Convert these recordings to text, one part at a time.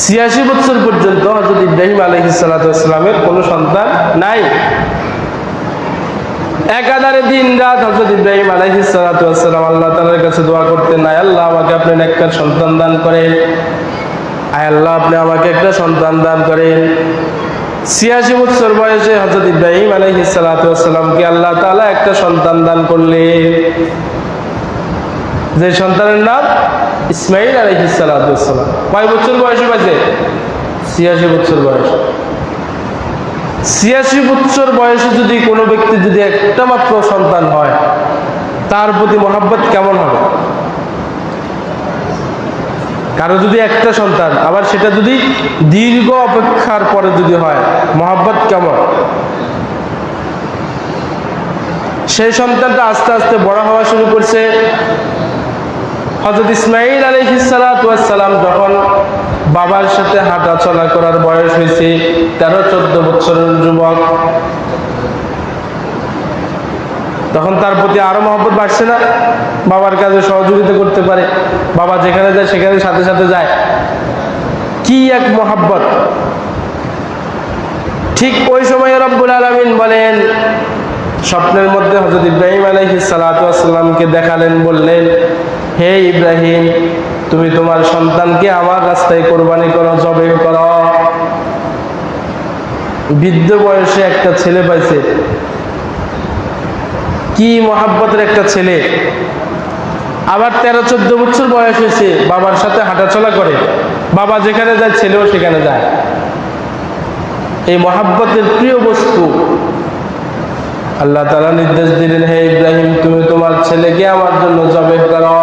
ছিয়াশি বছর পর্যন্ত হজরত ইব্রাহিম আলহিসাল্লামের কোনো সন্তান নাই। একাধারে দিন রাত হজরত ইব্রাহিম আলহিসাল্লাম আল্লাহ তালার কাছে দোয়া করতেন নাই আল্লাহ, আমাকে আপনি একটা সন্তান দান করেন। আয় আল্লাহ, আপনি আমাকে একটা সন্তান দান করেন। ছিয়াশি বছর বয়সে হজরত ইব্রাহিম আলহিসাল্লামকে আল্লাহ তালা একটা সন্তান দান করলেন। যে সন্তানের নাম ইসমাইল আলহিসাল্লাম কয় বছর বয়সে পাইছে ছিয়াশি বছর বয়স। ছিয়াশি বছর বয়সে যদি কোনো ব্যক্তি যদি একটা মাত্র সন্তান হয়, তার প্রতি মহাব্বত কেমন হবে? কারও যদি একটা সন্তান, আবার সেটা যদি দীর্ঘ অপেক্ষার পরে যদি হয়, মহাব্বত কেমন? সেই সন্তানটা আস্তে আস্তে বড় হওয়া শুরু করছে। হজরত ইসমাইল আলহিসালাম যখন বাবার সাথে হাঁটা চলা করার বয়স হয়েছে, তেরো, চোদ্দ বছরের যুবক, তখন তার প্রতি আরও মহব্বত বাড়ছে না? বাবার কাজে সহযোগিতা করতে পারে। বাবা যেখানে যায়, সেখানে সাথে সাথে যায়। কি এক মহাব্বত! ঠিক ওই সময় রব্বুল আলমিন বলেন, স্বপ্নের মধ্যে হজরত ইব্রাহিম আলহি সালাতামকে দেখালেন, বললেন হে ইব্রাহিম, তুমি তোমার সন্তানকে আমার রাস্তায় কোরবানি করো জবে করো। বৃদ্ধ বয়সে একটা ছেলে পাইছে। কি মহাব্বতের একটা ছেলে। আবার তেরো চোদ্দ বছর বয়স হয়েছে, বাবার সাথে হাঁটাচলা করে। বাবা যেখানে যায়, ছেলেও সেখানে যায়। এই মহাব্বতের প্রিয় বস্তু। আল্লাহ তালা নির্দেশ দিলেন, হে ইব্রাহিম, তুমি তোমার ছেলেকে আমার জন্য জবে করো।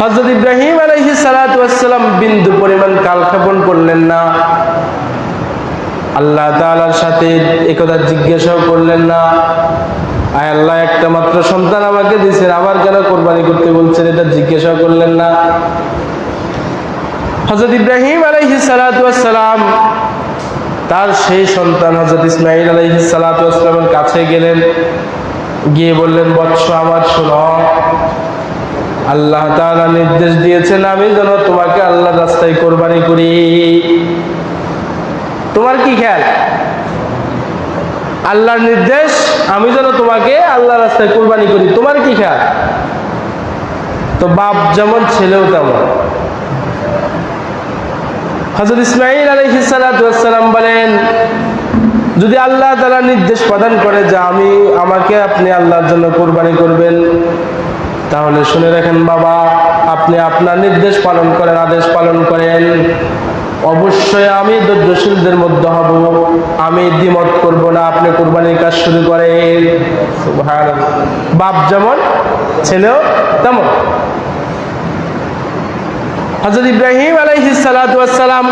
হজরত ইব্রাহিম আলহি সালাতাম বিন্দু পরিমাণ কালক্ষেপণ করলেন না। আল্লাহ তালার সাথে একথা জিজ্ঞাসাও করলেন না। আয় আল্লাহ, একটা মাত্র সন্তান আমাকে দিয়েছেন, আবার কেন কোরবানি করতে বলছেন এটা জিজ্ঞাসা করলেন না। হজরত ইব্রাহিম আলহি সালাতাম তার সেই সন্তান হজরত ইসমাইল আলহি সালাতামের কাছে গেলেন, গিয়ে বললেন, বৎস আমার শোনো আল্লাহ তাআলা নির্দেশ দিয়েছেন, আমি যেন তোমাকে আল্লাহ রাস্তায় কোরবানি করি। তোমার কি খেয়াল? আল্লাহর নির্দেশ, আমি যেন তোমাকে আল্লাহ রাস্তায় কোরবানি করি। তোমার কি খেয়াল? তো বাপ যেমন, ছেলেও তেমন। হজরত ইসমাইল আলহিসাল্লাম বলেন, যদি আল্লাহ তালা নির্দেশ প্রদান করে যে, আমি, আমাকে আপনি আল্লাহর জন্য কোরবানি করবেন। তাহলে শুনে রাখেন বাবা আপনি আপনার নির্দেশ পালন করেন আদেশ পালন করেন। অবশ্যই আমি ধৈর্যশীলদের মধ্যে হব। আমি দ্বিমত করব না আপনি কোরবানির কাজ শুরু করেন। বাপ যেমন ছেলেও তেমন। হজরত ইব্রাহিম আলাইহিসালাম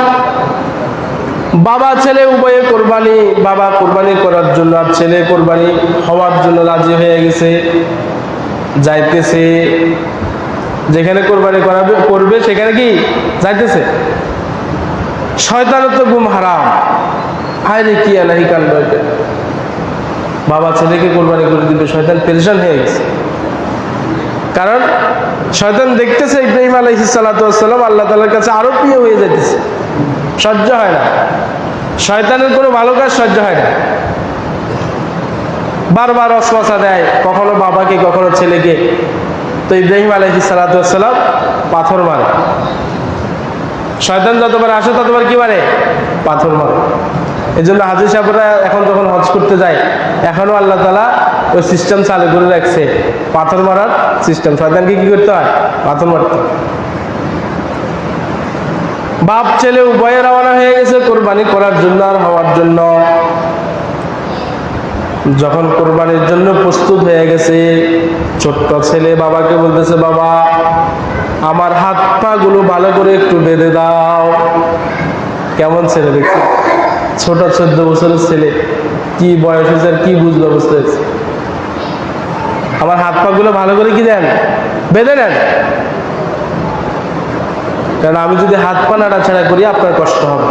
বাবা ছেলে উভয়ে কোরবানি বাবা কোরবানি করার জন্য আর ছেলে কোরবানি হওয়ার জন্য রাজি হয়ে গেছে। যাইতেছে, যেখানে কোরবানি করাবে, করবে, সেখানে কি যাইতেছে? শয়তানের তো ঘুম হারাম। হায় রে কি আলাহি কাণ্ড। বাবা, ছেলেকে কোরবানি করে দিবে, শয়তান পেরেশান হয়ে গেছে। কারণ শয়তান দেখতেছে ইব্রাহিম আলহি সাল্লাম আল্লাহ তালার কাছে আরও প্রিয় হয়ে যাইতেছে। সহ্য হয় না। শয়তানের কোনো ভালো কাজ সহ্য হয় না। বারবার অশ্বাসা দেয়। কখনো বাবাকে, কখনো ছেলেকে। তো ইব্রাহিম আলহি সাল্লাম পাথর মারে। শয়তান যতবার আসে, ততবার কি মারে? পাথর মারে। এই জন্য হাজির সাহেবরা এখন যখন হজ করতে যায়, এখনও আল্লাহ তালা ওই সিস্টেম চালু করে রাখছে। পাথর মারার সিস্টেম শয়তানকে কি করতে হয়? পাথর মারতে বাপ, ছেলে উভয়ে রওনা হয়ে গেছে। কোরবানি করার জন্য আর হওয়ার জন্য। যখন কোরবানির জন্য প্রস্তুত হয়ে গেছে, ছোট্ট ছেলে বাবাকে বলতেছে, বাবা, আমার হাত পা গুলো ভালো করে একটু বেঁধে দাও। কেমন ছেলে দেখছি? ছোট চোদ্দ বছরের ছেলে। কি বয়স হয়েছে আর কি বুঝলো বুঝতে আমার হাত পা গুলো ভালো করে কি দেন? বেঁধে নেন। কারণ আমি যদি হাত পা নাড়াছাড়া করি, আপনার কষ্ট হবে।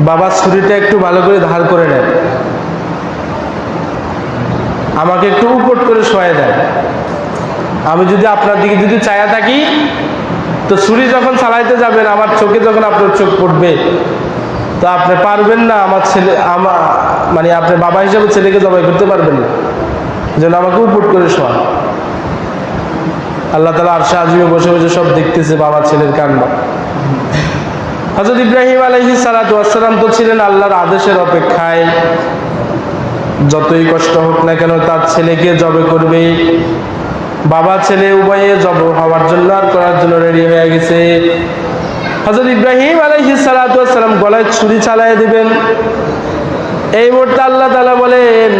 বাবার ছুরিটা একটু ভালো করে ধার করে নেন। আমাকে একটু উপট করে শোয়া দেন। আমি যদি আপনার দিকে যদি চায়া থাকি, তো ছুরি যখন চালাইতে যাবেন, আমার চোখে যখন আপনার চোখ পড়বে। তো আপনি পারবেন না আমার ছেলে আমার মানে আপনি বাবা হিসাবে ছেলেকে জবাই করতে পারবেন না। যেন আমাকে উপুট করে শোয়ান। আল্লাহ তালা আর সাজিয়ে বসে বসে সব দেখতেছে বাবা ছেলের কাণ্ড হজরত ইব্রাহিম আলহি সালাতাম তো ছিলেন আল্লাহর আদেশের অপেক্ষায়। যতই কষ্ট হোক না কেন তার ছেলেকে জবে করবে। বাবা ছেলে উভয়ে জব হওয়ার জন্য আর করার জন্য রেডি হয়ে গেছে। হজরত ইব্রাহিম আলহি সালাতাম গলায় ছুরি চালাই দিবেন। এই মুহূর্তে আল্লাহ তালা বলেন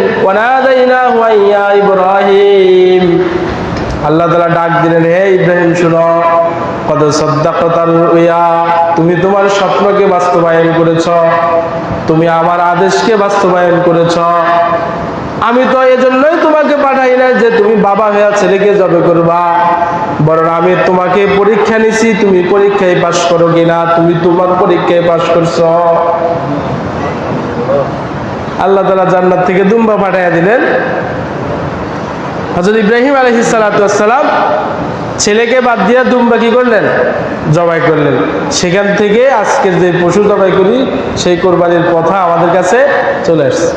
ইব্রাহিম। আল্লাহ তালা ডাক দিলেন, হে ইব্রাহিম, শুনো। কত সদ্দাকতার তুমি তোমার স্বপ্নকে বাস্তবায়ন করেছ। তুমি আমার আদেশকে বাস্তবায়ন করেছ। আমি তো এজন্যই তোমাকে পাঠাই না যে তুমি বাবা হয়ে ছেলেকে জবে করবা। বরং আমি তোমাকে পরীক্ষা নিছি, তুমি পরীক্ষায় পাশ করো কিনা? তুমি তোমার পরীক্ষায় পাশ করছ। আল্লাহ তালা জান্নাত থেকে দুম্বা পাঠাইয়া দিলেন। হজরত ইব্রাহিম আলহি সালাতাম ছেলেকে বাদ দিয়ে দুম্বা কি করলেন? জবাই করলেন। সেখান থেকে আজকের যে পশু জবাই করি, সেই কোরবানির কথা আমাদের কাছে চলে আসছে।